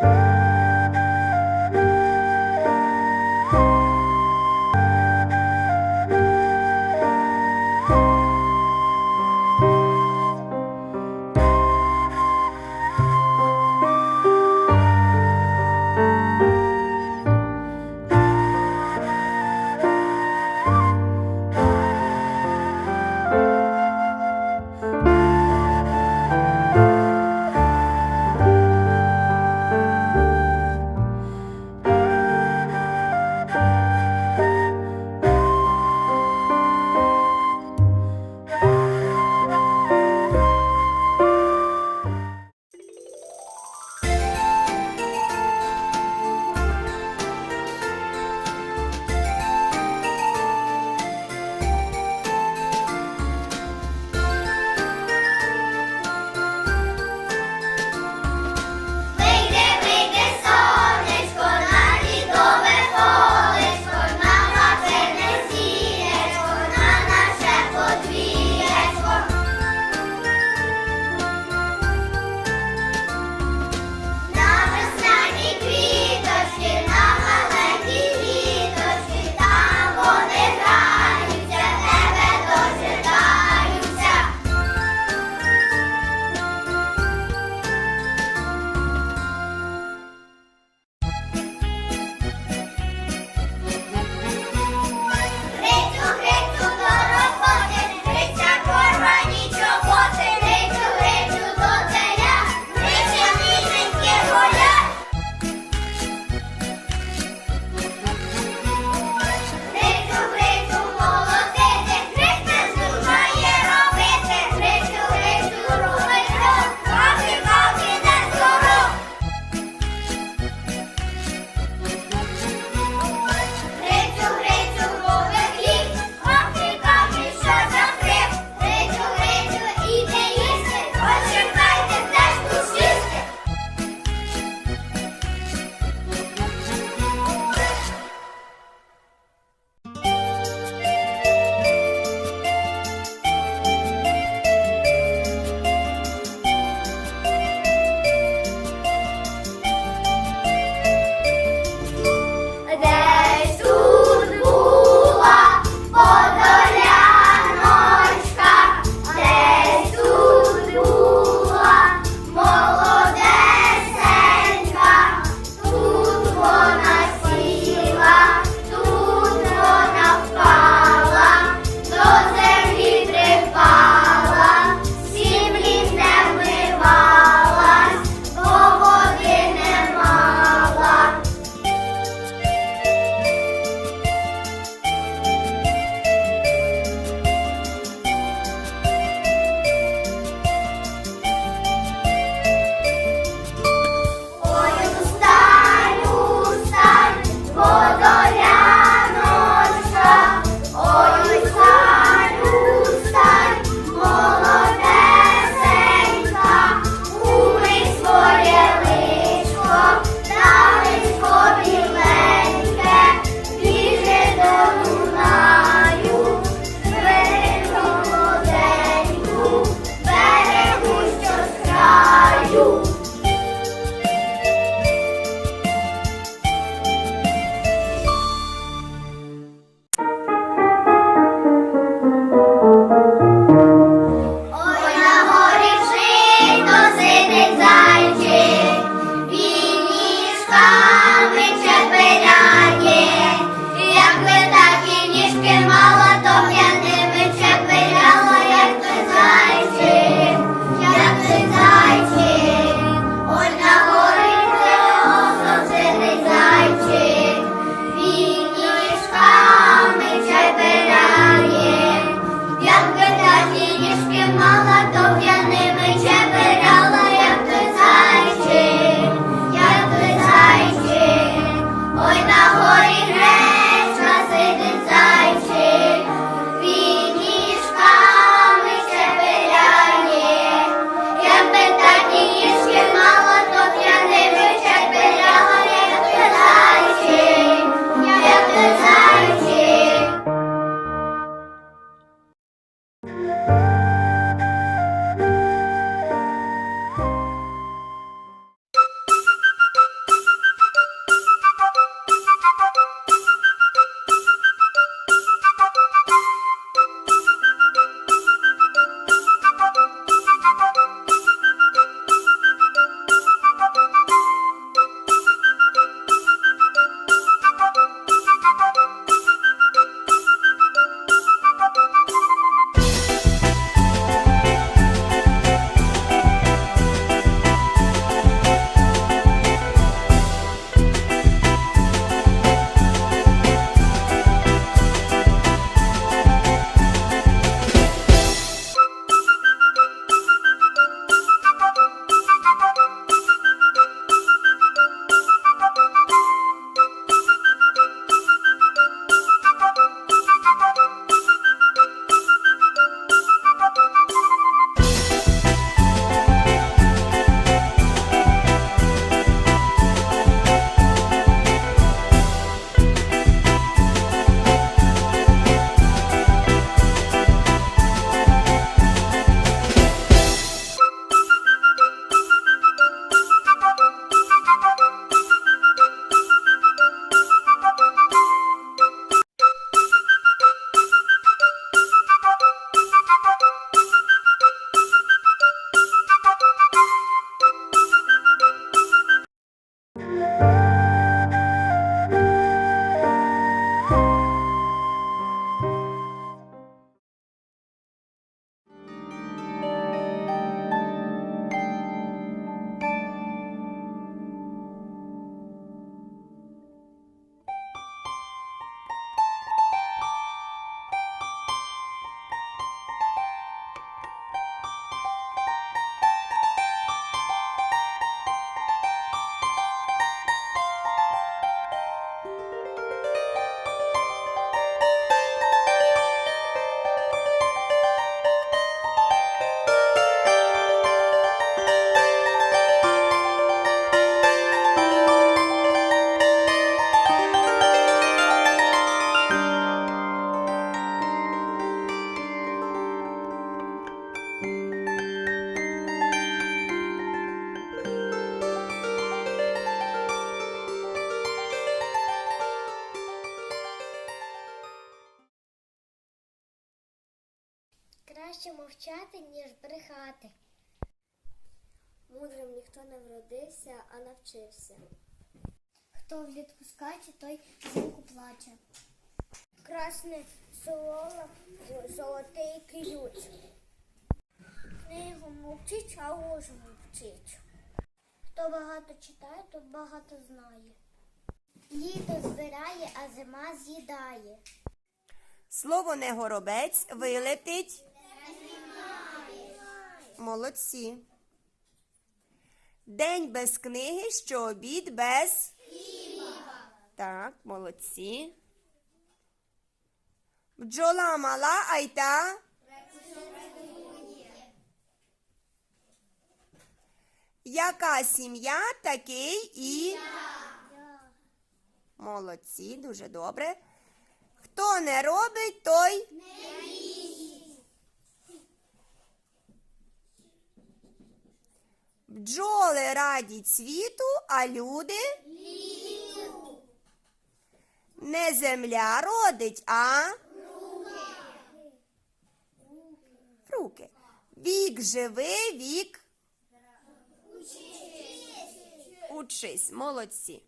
Bye. I'll be Краще мовчати, ніж брехати. Мудрим ніхто не вродився, а навчився. Хто влітку скаче, той взимку плаче. Красне слово, золотий ключ. Книгу мовчить, а ложу мовчить. Хто багато читає, той багато знає. Літо збирає, а зима з'їдає. Слово не горобець вилетить. Молодці. День без книги, що обід без. Так, молодці. Бджола мала, а й та. Яка сім'я, такий і. Молодці, дуже добре. Хто не робить, той. Бджоли радять світу, а люди. Не земля родить, а. Руки. Вік живи, вік. Учись, молодці.